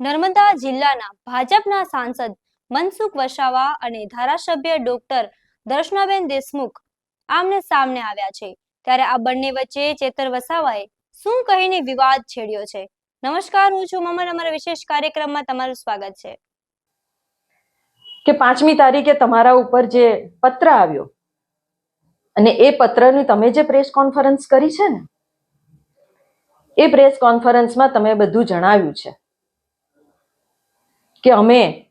નર્મદા જિલ્લાના ભાજપના સાંસદ મનસુખ વસાવા અને ધારાસભ્ય ડોક્ટર દર્શનાબેન દેશમુખ આમને સામને આવ્યા છે. ત્યારે આ બંને વચ્ચે ચેતર વસાવાએ શું કહીને વિવાદ છેડ્યો છે? નમસ્કાર, હું છું મમન. અમારા વિશેષ કાર્યક્રમમાં તમારું સ્વાગત છે. કે પાંચમી તારીખે તમારા ઉપર જે પત્ર આવ્યો, અને એ પત્રની તમે જે પ્રેસ કોન્ફરન્સ કરી છે ને, એ પ્રેસ કોન્ફરન્સમાં તમે બધું જણાવ્યું છે. કે અમે,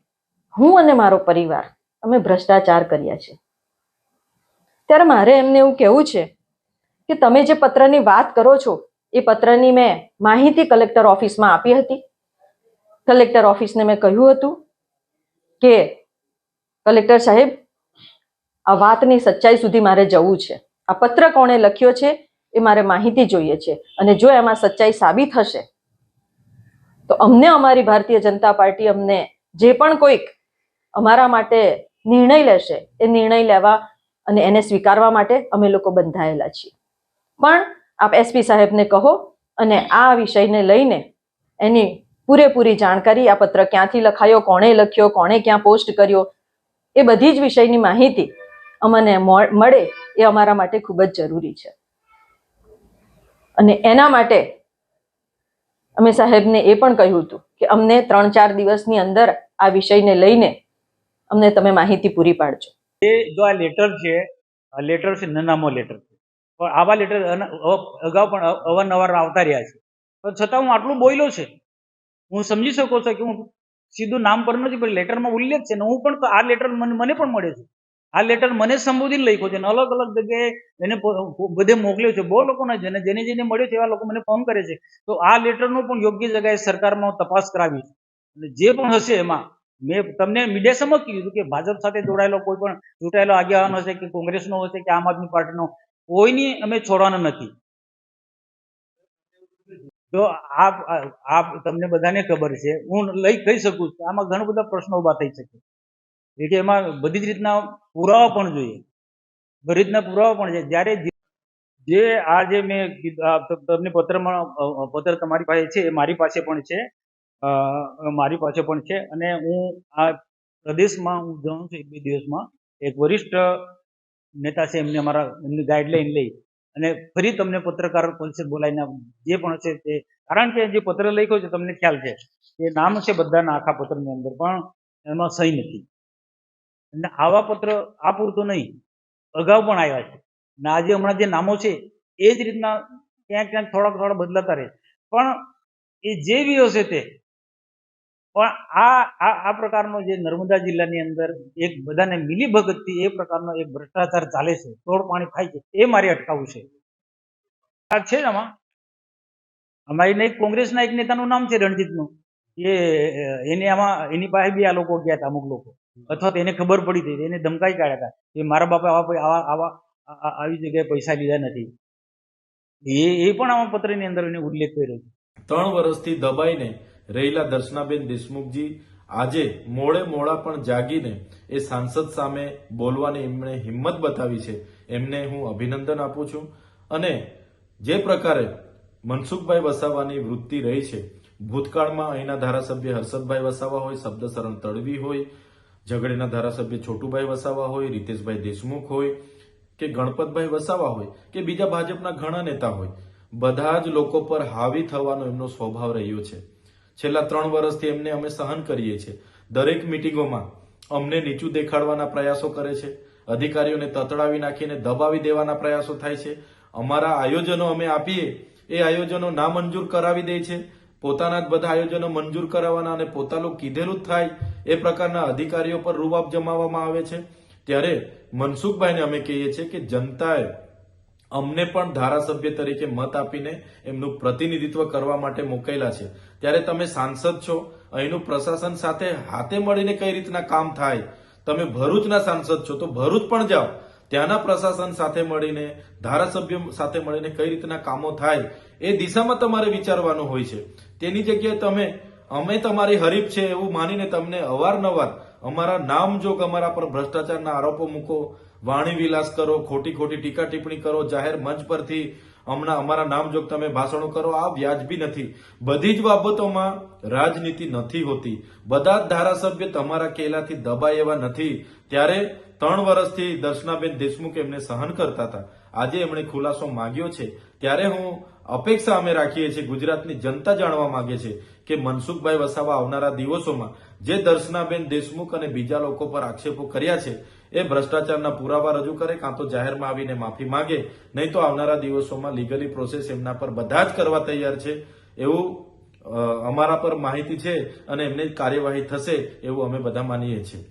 હું અને મારો પરિવાર, અમે ભ્રષ્ટાચાર કર્યા છે. ત્યારે મારે એમને એવું કહેવું છે કે તમે જે પત્રની વાત કરો છો, એ પત્રની મેં માહિતી કલેક્ટર ઓફિસમાં આપી હતી. કલેક્ટર ઓફિસને મેં કહ્યું હતું કે, કલેક્ટર સાહેબ, આ વાતની સચ્ચાઈ સુધી મારે જવું છે. આ પત્ર કોણે લખ્યો છે એ મારે માહિતી જોઈએ છે અને જો એમાં સચ્ચાઈ સાબિત હશે તો અમને અમારી ભારતીય જનતા પાર્ટી અમને જે પણ કોઈક અમારા માટે નિર્ણય લેશે, એ નિર્ણય લેવા અને એને સ્વીકારવા માટે અમે લોકો બંધાયેલા છીએ. પણ આપ એસપી સાહેબને કહો અને આ વિષયને લઈને એની પૂરેપૂરી જાણકારી, આ પત્ર ક્યાંથી લખાયો, કોણે લખ્યો, કોણે ક્યાં પોસ્ટ કર્યો, એ બધી જ વિષયની માહિતી અમને મળ- એ અમારા માટે ખૂબ જ જરૂરી છે. અને એના માટે અમે સાહેબને એ પણ કહ્યું હતું કે અમને ત્રણ ચાર દિવસની અંદર આ વિષયને લઈને અમને તમે માહિતી પૂરી પાડજો. એ જો આ લેટર છે લેટર છે, નનામો લેટર છે. પણ આવા લેટર અગાઉ પણ અવારનવાર આવતા રહ્યા છે. પણ છતાં હું આટલું બોલ્યો છે. હું સમજી શકો છો કે હું સીધું નામ પર નથી, પણ લેટરમાં ઉલ્લેખ છે ને હું પણ આ લેટર મને પણ મળે છે. આ લેટર મને સંબોધીને લખ્યો છે અલગ અલગ જગ્યાએ એને બધે મોકલ્યો છે. બહુ લોકોને જેને જેને જેને મળ્યો છે એવા લોકો મને ફોન કરે છે. તો આ લેટરનો પણ યોગ્ય જગ્યાએ સરકારમાં તપાસ કરાવી અને જે પણ હશે એમાં, મેં તમને મીડિયા સમક્ષ કીધું કે ભાજપ સાથે જોડાયેલો કોઈ પણ ચૂંટાયેલો આગેવાન હશે કે કોંગ્રેસનો હશે કે આમ આદમી પાર્ટીનો, કોઈની અમે છોડવાના નથી. તો આ તમને બધાને ખબર છે. હું લઈ, કહી શકું છું આમાં ઘણા બધા પ્રશ્નો ઊભા થઈ શકે. એટલે એમાં બધી જ રીતના પુરાવા પણ જોઈએ. બધી રીતના પુરાવા પણ છે. જ્યારે જે- આ જે મેં તમને પત્રમાં પત્ર તમારી પાસે છે, એ મારી પાસે પણ છે. મારી પાસે પણ છે. અને હું આ પ્રદેશમાં, હું જાઉં છું એક બે દિવસમાં, એક વરિષ્ઠ નેતા છે, એમને અમારા, એમની ગાઈડલાઈન લઈ. અને ફરી તમને પત્રકાર પરિષદ બોલાવીને જે પણ છે તે કારણ કે જે પત્ર લખ્યો છે, તમને ખ્યાલ છે. એ નામ છે બધાના આખા પત્રની અંદર, પણ એમાં સહી નથી. અને આવા પત્ર આ પૂરતો નહીં. અગાઉ પણ આવ્યા છે. અને આજે હમણાં જે નામો છે, એ જ રીતના ક્યાંક ક્યાંક થોડાક થોડા બદલાતા રહે પણ એ જે બી હશે તે, પણ આ આ પ્રકારનો જે નર્મદા જિલ્લાની અંદર એક બધાને મિલી ભગતથી એ પ્રકારનો એક ભ્રષ્ટાચાર ચાલે છે, તોડ પાણી થાય છે, એ મારે અટકાવવું છે. આ છે આમાં. અમારી એક કોંગ્રેસના એક નેતાનું નામ છે રણજીતનું. એ, એને આમાં, એની પાસે બી આ લોકો ગયા હતા અમુક લોકો. અથવા તો એને ખબર પડી હતી એને ધમકાઈ કાઢ્યા હતા. કે મારા બાપા આવા આવા આવા આવી જગ્યાએ પૈસા લીધા નથી. એ એ પણ આવા પત્રની અંદર એને ઉલ્લેખ કર્યો છે. ત્રણ વર્ષથી દબાઈને રહેલા દર્શનાબેન દેશમુખજી આજે મોડે મોડા પણ જાગીને એ સાંસદ સામે બોલવાની એમણે હિંમત બતાવી છે. એમને હું અભિનંદન આપું છું. અને જે પ્રકારે મનસુખભાઈ વસાવાની વૃત્તિ રહી છે, ભૂતકાળમાં અહીંના ધારાસભ્ય હર્ષદભાઈ વસાવા હોય, શબ્દશરણ તડવી હોય ઝઘડીના ધારાસભ્ય છોટુભાઈ વસાવા હોય, રીતેશભાઈ દેશમુખ હોય કે ગણપતભાઈ વસાવા હોય કે બીજા ભાજપના ઘણા નેતા હોય, બધા જ લોકો પર હાવી થવાનો એમનો સ્વભાવ રહ્યો છે. છેલ્લા ત્રણ વર્ષથી એમને અમે સહન કરીએ છીએ. દરેક મિટિંગોમાં અમને નીચું દેખાડવાના પ્રયાસો કરે છે. અધિકારીઓને તતડાવી નાખીને દબાવી દેવાના પ્રયાસો થાય છે. અમારા આયોજનો અમે આપીએ, એ આયોજનો ના મંજૂર કરાવી દે છે. પોતાના જ બધા આયોજનો મંજૂર કરાવવાના અને પોતાનું કીધેલું જ થાય એ પ્રકારના અધિકારીઓ પર રૂબાબ જમાવવામાં આવે છે. ત્યારે મનસુખભાઈને અમે કહીએ છીએ કે જનતાએ અમને પણ ધારાસભ્ય તરીકે મત આપીને એમનું પ્રતિનિધિત્વ કરવા માટે મોકલેલા છે. ત્યારે તમે સાંસદ છો, અહીંનું પ્રશાસન સાથે હાથે મળીને કઈ રીતના કામ થાય? તમે ભરૂચના સાંસદ છો તો ભરૂચ પણ જાઓ. ત્યાંના પ્રશાસન સાથે મળીને, ધારાસભ્ય સાથે મળીને કઈ રીતના કામો થાય? એ દિશામાં તમારે વિચારવાનું હોય છે. તેની જગ્યાએ તમે અમે તમારી હરીફ છે એવું માનીને તમને અવારનવાર અમારા નામજોગ અમારા પર ભ્રષ્ટાચારના આરોપો મૂકો, વાણી વિલાસ કરો, ખોટી ખોટી ટીકા ટિપ્પણી કરો, જાહેર મંચ પરથી હમણાં અમારા નામજોગ તમે ભાષણો કરો, આ વ્યાજબી નથી. બધી જ બાબતોમાં રાજનીતિ નથી હોતી. બધા જ ધારાસભ્ય તમારા કેલાથી દબાય એવા નથી. ત્યારે ત્રણ વર્ષથી દર્શનાબેન દેશમુખ એમને સહન કરતા હતા. આજે એમણે ખુલાસો માંગ્યો છે. ત્યારે હું અપેક્ષા અમે રાખીએ છીએ ગુજરાતની જનતા જાણવા માંગે છે કે મનસુખભાઈ વસાવા આવનારા દિવસોમાં જે દર્શનાબેન દેશમુખ અને બીજા લોકો પર આક્ષેપો કર્યા છે, એ ભ્રષ્ટાચારના પુરાવા રજૂ કરે કાં તો જાહેરમાં આવીને માફી માંગે, નહીં તો આવનારા દિવસોમાં લીગલી પ્રોસેસ એમના પર બધા જ કરવા તૈયાર છે, એવું અમારા પર માહિતી છે અને એમની કાર્યવાહી થશે, એવું અમે બધા માનીએ છીએ.